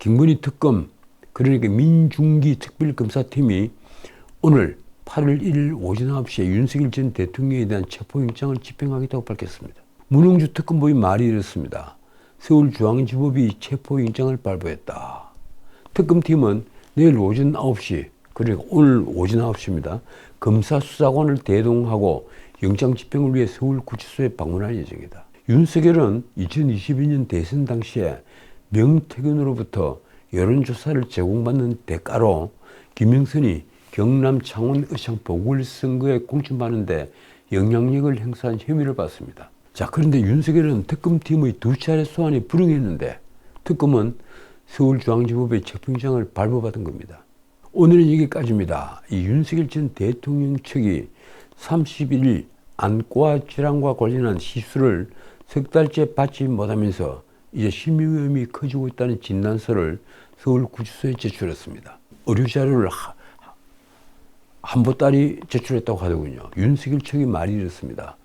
김건희 특검 그러니까 민중기 특별검사팀이 오늘 8월 1일 오전 9시에 윤석열 전 대통령에 대한 체포영장을 집행하겠다고 밝혔습니다. 문홍주 특검법이 말이 이렇습니다. 서울중앙지법이 체포영장을 발부했다. 특검팀은 내일 오전 9시 그리고 오늘 오전 9시입니다. 검사 수사관을 대동하고 영장 집행을 위해 서울구치소에 방문할 예정이다. 윤석열은 2022년 대선 당시에 명태균으로부터 여론조사를 제공받는 대가로 김영선이 경남 창원 의창 보궐선거에 공천받는데 영향력을 행사한 혐의를 받습니다. 자, 그런데 윤석열은 특검팀의 두 차례 소환이 불응했는데 특검은 서울중앙지법의 체포영장을 발부받은 겁니다. 오늘은 여기까지입니다. 이 윤석열 전 대통령 측이 31일 안과 질환과 관련한 시술을 석 달째 받지 못하면서 이제 심리위험이 커지고 있다는 진단서를 서울구치소에 제출했습니다. 의료 자료를 하- 한 보따리 제출했다고 하더군요. 윤석열 측이 말이 이렇습니다.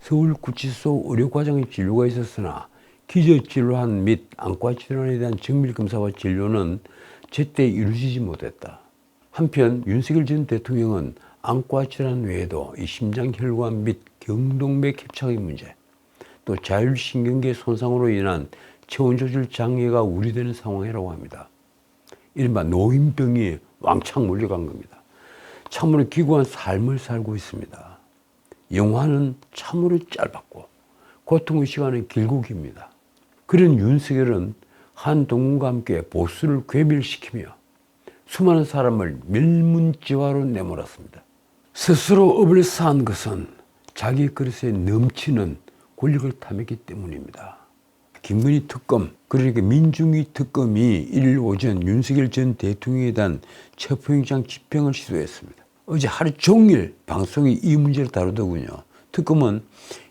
서울구치소 의료과정의 진료가 있었으나 기저질환 및 안과 질환에 대한 정밀검사와 진료는 제때 이루어지지 못했다. 한편 윤석열 전 대통령은 안과 질환 외에도 이 심장혈관 및 경동맥 협착의 문제, 또 자율신경계 손상으로 인한 체온 조절 장애가 우려되는 상황이라고 합니다. 이른바 노인병이 왕창 몰려간 겁니다. 참으로 기구한 삶을 살고 있습니다. 영화는 참으로 짧았고 고통의 시간은 길고 깁니다. 그런 윤석열은 한동훈과 함께 보수를 괴멸시키며 수많은 사람을 멸문지화로 내몰았습니다. 스스로 업을 쌓은 것은 자기 그릇에 넘치는 권력을 탐했기 때문입니다. 김건희 특검, 그러니까 민중위 특검이 1일 오전 윤석열 전 대통령에 대한 체포영장 집행을 시도했습니다. 어제 하루 종일 방송이 이 문제를 다루더군요. 특검은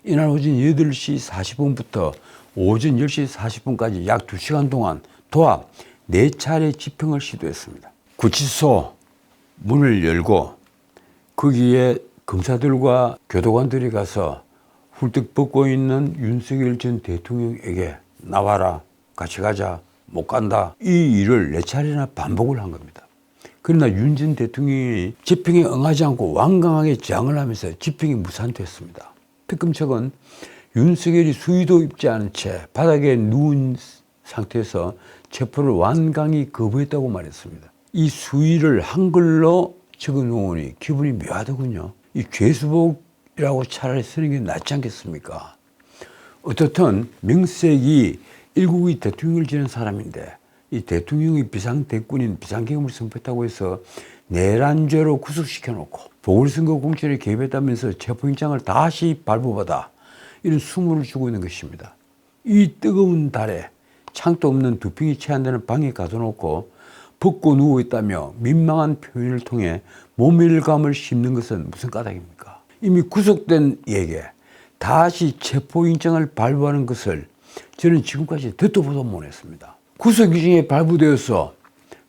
이날 오전 8시 40분부터 오전 10시 40분까지 약 2시간 동안 도합 4차례 집행을 시도했습니다. 구치소 문을 열고 거기에 검사들과 교도관들이 가서 훌떡 벗고 있는 윤석열 전 대통령에게 나와라 같이 가자 못 간다 이 일을 네 차례나 반복을 한 겁니다. 그러나 윤전 대통령이 집행에 응하지 않고 완강하게 저항을 하면서 집행이 무산됐습니다. 특검 측은 윤석열이 수위도 입지 않은 채 바닥에 누운 상태에서 체포를 완강히 거부했다고 말했습니다. 이 수위를 한글로 적어 놓으니 기분이 묘하더군요. 이 죄수복이라고 차라리 쓰는 게 낫지 않겠습니까? 어떻든 명색이 일국의 대통령을 지낸 사람인데 이 대통령이 비상대군인 비상계엄을 선포했다고 해서 내란죄로 구속시켜 놓고 보궐선거 공천에 개입했다면서 체포영장을 다시 발부받아 이런 수모를 주고 있는 것입니다. 이 뜨거운 달에 창도 없는 두평이 채 안 되는 방에 가둬놓고 벗고 누워 있다며 민망한 표현을 통해 모멸감을 심는 것은 무슨 까닭입니까? 이미 구속된 이에게 다시 체포영장을 발부하는 것을 저는 지금까지 듣도 보도 못했습니다. 구속유증에 발부되어서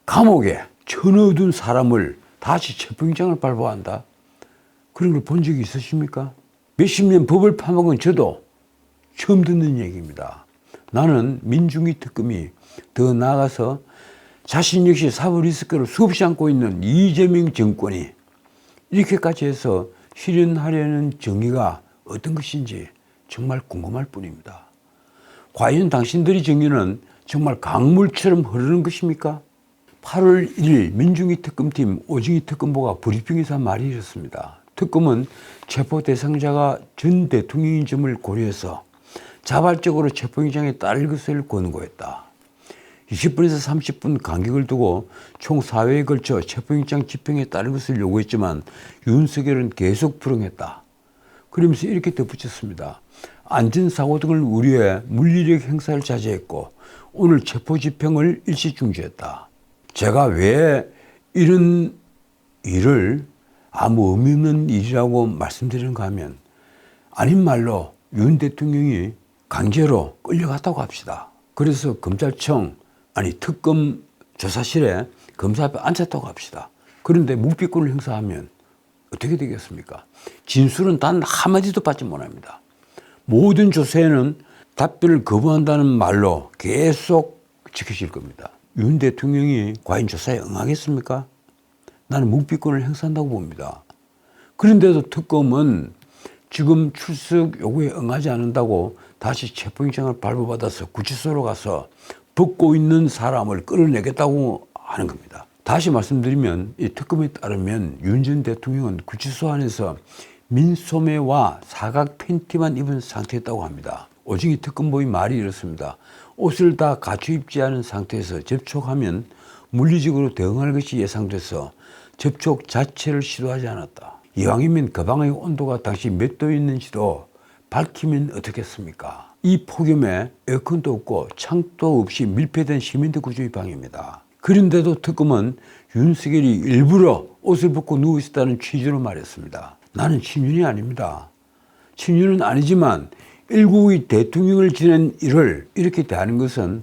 감옥에 쳐넣어둔 사람을 다시 체포영장을 발부한다? 그런 걸 본 적이 있으십니까? 몇십 년 법을 파먹은 저도 처음 듣는 얘기입니다. 나는 민중위 특검이 더 나아가서 자신 역시 사법 리스크를 수없이 안고 있는 이재명 정권이 이렇게까지 해서 실현하려는 정의가 어떤 것인지 정말 궁금할 뿐입니다. 과연 당신들의 정의는 정말 강물처럼 흐르는 것입니까? 8월 1일 민중위 특검팀 오징이 특검보가 브리핑에서 말이 이렇습니다. 특검은 체포 대상자가 전 대통령인 점을 고려해서 자발적으로 체포영장에 따를 것을 권고했다. 20분에서 30분 간격을 두고 총 4회에 걸쳐 체포영장 집행에 따를 것을 요구했지만 윤석열은 계속 불응했다. 그러면서 이렇게 덧붙였습니다. 안전사고 등을 우려해 물리력 행사를 자제했고 오늘 체포 집행을 일시 중지했다. 제가 왜 이런 일을 아무 의미 없는 일이라고 말씀드리는가 하면 아닌 말로 윤 대통령이 강제로 끌려갔다고 합시다. 그래서 검찰청 아니 특검 조사실에 검사 앞에 앉혔다고 합시다. 그런데 묵비권을 행사하면 어떻게 되겠습니까? 진술은 단 한마디도 받지 못합니다. 모든 조사에는 답변을 거부한다는 말로 계속 지켜질 겁니다. 윤 대통령이 과연 조사에 응하겠습니까? 나는 묵비권을 행사한다고 봅니다. 그런데도 특검은 지금 출석 요구에 응하지 않는다고 다시 체포영장을 발부받아서 구치소로 가서 벗고 있는 사람을 끌어내겠다고 하는 겁니다. 다시 말씀드리면 이 특검에 따르면 윤 전 대통령은 구치소 안에서 민소매와 사각 팬티만 입은 상태였다고 합니다. 오징이 특검보의 말이 이렇습니다. 옷을 다 갖춰 입지 않은 상태에서 접촉하면 물리적으로 대응할 것이 예상돼서 접촉 자체를 시도하지 않았다. 이왕이면 그 방의 온도가 당시 몇 도였는지도 밝히면 어떻겠습니까? 이 폭염에 에어컨도 없고 창도 없이 밀폐된 시민들 구조의 방입니다. 그런데도 특검은 윤석열이 일부러 옷을 벗고 누워 있었다는 취지로 말했습니다. 나는 친윤이 아닙니다. 친윤은 아니지만 일국의 대통령을 지낸 일을 이렇게 대하는 것은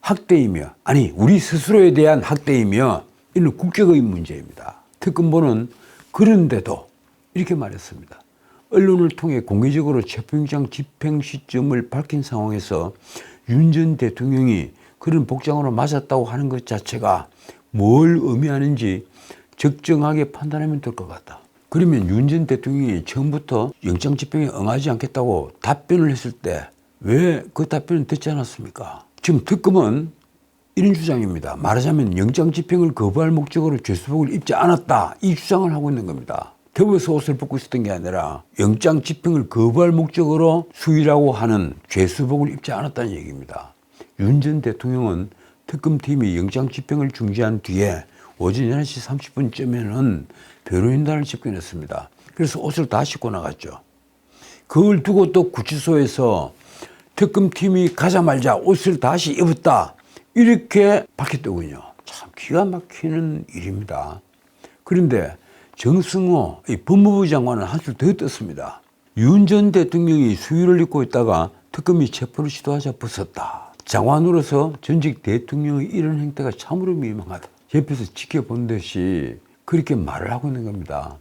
학대이며 아니 우리 스스로에 대한 학대이며 이는 국격의 문제입니다. 특검보는 그런데도 이렇게 말했습니다. 언론을 통해 공개적으로 체포영장 집행 시점을 밝힌 상황에서 윤 전 대통령이 그런 복장으로 맞았다고 하는 것 자체가 뭘 의미하는지 적정하게 판단하면 될 것 같다. 그러면 윤 전 대통령이 처음부터 영장 집행에 응하지 않겠다고 답변을 했을 때 왜 그 답변을 듣지 않았습니까? 지금 특검은 이런 주장입니다. 말하자면 영장 집행을 거부할 목적으로 죄수복을 입지 않았다. 이 주장을 하고 있는 겁니다. 더워서 옷을 벗고 있었던 게 아니라 영장 집행을 거부할 목적으로 수의라고 하는 죄수복을 입지 않았다는 얘기입니다. 윤 전 대통령은 특검팀이 영장 집행을 중지한 뒤에 오전 11시 30분쯤에는 변호인단을 집견했습니다. 그래서 옷을 다 씻고 나갔죠. 그걸 두고 또 구치소에서 특검팀이 가자마자 옷을 다시 입었다. 이렇게 밝혔더군요. 참 기가 막히는 일입니다. 그런데 정승호 이 법무부 장관은 한술 더 떴습니다. 윤 전 대통령이 수위를 입고 있다가 특검이 체포를 시도하자 벗었다. 장관으로서 전직 대통령의 이런 행태가 참으로 민망하다. 옆에서 지켜본 듯이 그렇게 말을 하고 있는 겁니다.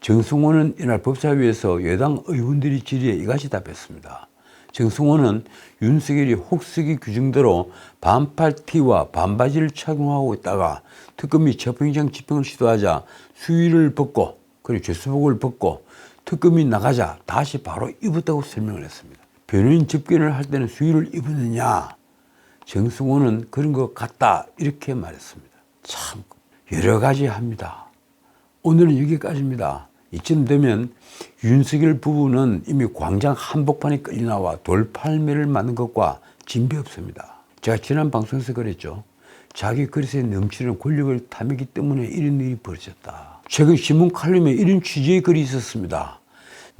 정승호는 이날 법사위에서 여당 의원들이 질의에 이같이 답했습니다. 정승호는 윤석열이 혹쓰기 규정대로 반팔 티와 반바지를 착용하고 있다가 특검이 체포영장 집행을 시도하자 수위를 벗고 그리고 죄수복을 벗고 특검이 나가자 다시 바로 입었다고 설명을 했습니다. 변호인 접견을 할 때는 수위를 입었느냐? 정승호는 그런 것 같다 이렇게 말했습니다. 참 여러 가지 합니다. 오늘은 여기까지입니다. 이쯤 되면 윤석열 부부는 이미 광장 한복판에 끌려 나와 돌팔매를 맞는 것과 진배 없습니다. 제가 지난 방송에서 그랬죠. 자기 그릇에 넘치는 권력을 탐이기 때문에 이런 일이 벌어졌다. 최근 신문 칼럼에 이런 취지의 글이 있었습니다.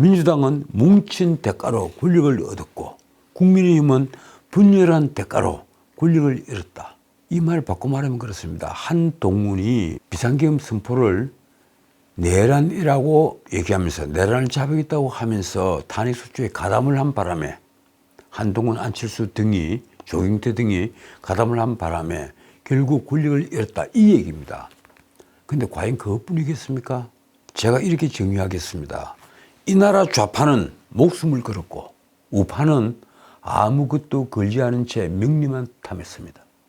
민주당은 뭉친 대가로 권력을 얻었고 국민의힘은 분열한 대가로 권력을 잃었다. 이 말을 바꿔 말하면 그렇습니다. 한 동문이 비상계엄 선포를 내란이라고 얘기하면서 내란을 잡아겠다고 하면서 탄핵 소추에 가담을 한 바람에 한동훈 안철수 등이 조경태 등이 가담을 한 바람에 결국 권력을 잃었다 이 얘기입니다. 근데 과연 그것뿐이겠습니까? 제가 이렇게 정의하겠습니다. 이 나라 좌파는 목숨을 걸었고 우파는 아무것도 걸지 않은 채 명리만 탐했습니다.